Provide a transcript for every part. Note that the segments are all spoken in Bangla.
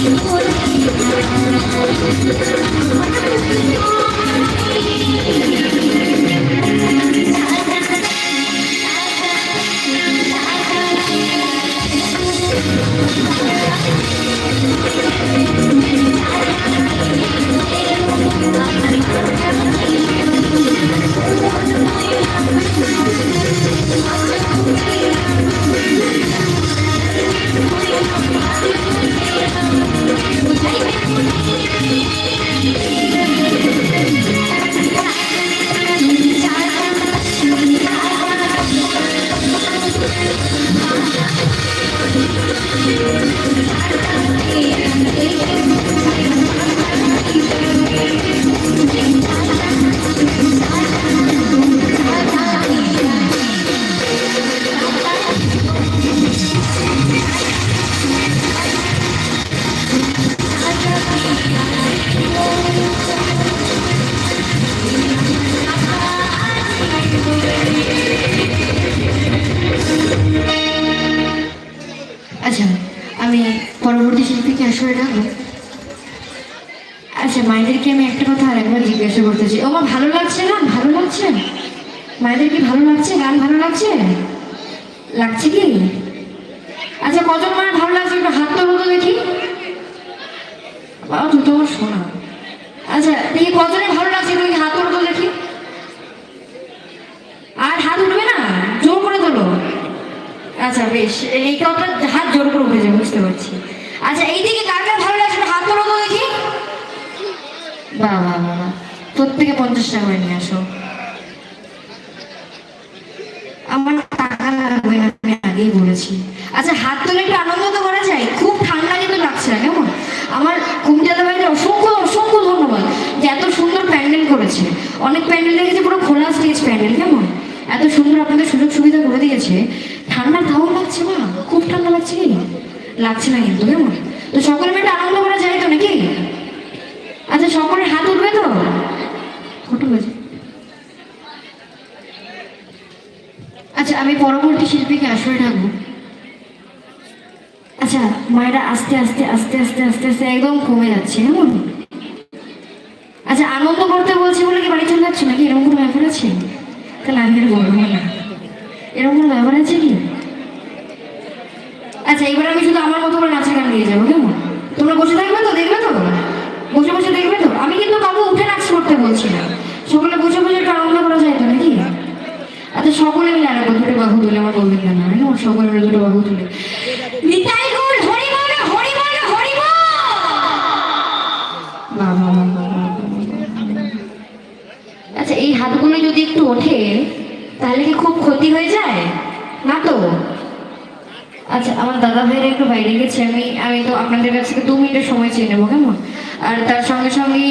Thank you. আচ্ছা আমি পরবর্তী শিল্পীকে আসলে ডাকবো। আচ্ছা মায়েদেরকে আমি একটা কথা আর একবার জিজ্ঞাসা করতে চাই ও মা, ভালো লাগছে না? ভালো লাগছে? মায়েদের কি ভালো লাগছে? গান ভালো লাগছে? লাগছে কি? আচ্ছা কজন মায়ের ভালো লাগছে? একটু হাত তো হতো দেখি। বাবা, তুই তো আমার শোনা আচ্ছা দেখি কজনের ভালো আচ্ছা বেশ। এই কথাটা হাত জোর করে উঠে যাবে, বুঝতে পারছি। আচ্ছা এইদিকে কার কার ভালো লাগছে? হাত তোলো তো দেখি। বাহ বাহ প্রত্যেকে পঞ্চাশ টাকা নিয়ে আসো। আমার টাকা লাগবে না, আমি আগেই বলেছি। আচ্ছা হাত তুলে একটু আনন্দ তো করা যায়। খুব ঠান্ডা কিন্তু লাগছে না, কেমন? আমার কুমিল্লা ভাইদের অসংখ্য অসংখ্য ধন্যবাদ যে এত সুন্দর প্যান্ডেল করেছে। অনেক প্যান্ডেল দেখেছে, পুরো খোলা স্টেজ প্যান্ডেল, কেমন? এত সুন্দর আপনাদের সুযোগ সুবিধা করে দিয়েছে। ঠান্ডা তাও লাগছে না? খুব ঠান্ডা লাগছে কি? লাগছে না কিন্তু, কেমন? তো সকলে মিলে আনন্দ করা যায় তো নাকি? আচ্ছা সকলের হাত উঠবে তো? আচ্ছা আমি পরবর্তী শিল্পীকে আসলে ডাকবো। আচ্ছা মায়েরা আস্তে আস্তে আস্তে আস্তে আস্তে আস্তে একদম কমে যাচ্ছে, কেমন? আচ্ছা আনন্দ করতে বলছি বলে কি বাড়ি চলে যাচ্ছে নাকি? এরকম কোনো ব্যাপার আছে? তাহলে আমি আর না। এরকম কোনো ব্যাপার আছে কি? আচ্ছা এবার আমি শুধু আমার মতো করে নাচের গান নিয়ে যাব, কেমন? তোমরা বসে থাকবে তো, দেখবে তো? বসে বসে দেখবে তো? আমি কিন্তু কাউকে উঠে নাচ করতে বলছি না। সকলে বসে বসে একটু আনন্দ করা যায় তো নাকি? আচ্ছা সকলে মিলে আরেকবার দুটো বাহু তুলে, আমার বলবেন না আমার সকলে মিলে দুটো বাহু তুলে। নিতাই গুল হরি হরি বল বাহ। আচ্ছা এই হাতগুলো যদি একটু ওঠে, তাহলে কি খুব ক্ষতি হয়ে যায়? না তো? আচ্ছা আমার দাদা ভাইরা একটু বাইরে গেছে, আমি আমি তো আপনাদের কাছ থেকে দু মিনিটের সময় চেয়ে নেব, কেমন? আর তার সঙ্গে সঙ্গে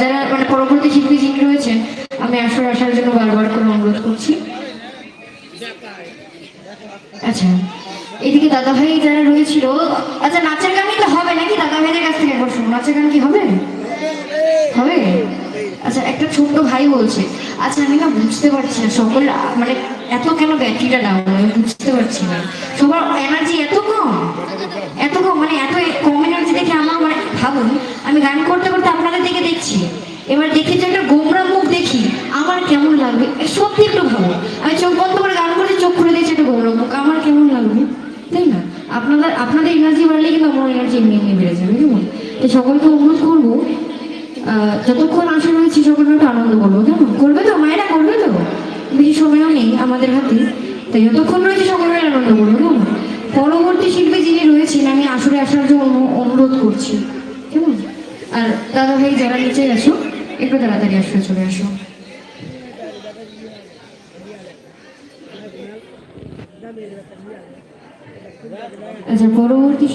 যারা মানে পরবর্তী শিল্পী যিনি রয়েছেন, আমি আসলে আসার জন্য বারবার করে অনুরোধ করছি। আচ্ছা এদিকে দাদা ভাই যারা রয়েছিল আচ্ছা নাচের গান তো হবে নাকি? দাদা ভাইদের কাছ থেকে একবার শুনুন, নাচের গান কি হবে? হবে? আচ্ছা একটা ছোট্ট ভাই বলছে আচ্ছা আমি না বুঝতে পারছি না, সকল মানে এত কেন ব্যাটারিটা ডাউন আমি বুঝতে পারছি না। সবার এনার্জি এত কম? এত কম? মানে এত কম এনার্জি দেখে আমার মানে ভাবুন, আমি গান করতে করতে আপনাদের দিকে দেখছি। এবার দেখি যে একটা গোমরা মুখ দেখি, আমার কেমন লাগবে? সত্যি একটু ভাবো আমি চোখ বন্ধ করে গান করছি, চোখ খুলে দিয়েছি একটা গোমরা মুখ। আমার কেমন লাগবে? তাই না? আপনাদের আপনাদের এনার্জি বাড়লে কিন্তু আমার এনার্জি এমনি এমনি বেড়ে যাবে, কেমন? তো সকলকে অনুরোধ করব যতক্ষণ আসা রয়েছে সকলে একটু আনন্দ করব, কেমন? করবে তো? মায়েরা করবে তো? বেশি সময়ও নেই আমাদের হাতে। তাই যতক্ষণ রয়েছে সকলে আনন্দ করব কেমন পরবর্তী শিল্পী যিনি রয়েছেন, আমি আসরে আসার জন্য অনু- অনুরোধ করছি। কেমন? আর দাদা ভাই যারা নিচে আসো একটু তাড়াতাড়ি আসলে চলে আসো। আচ্ছা পরবর্তী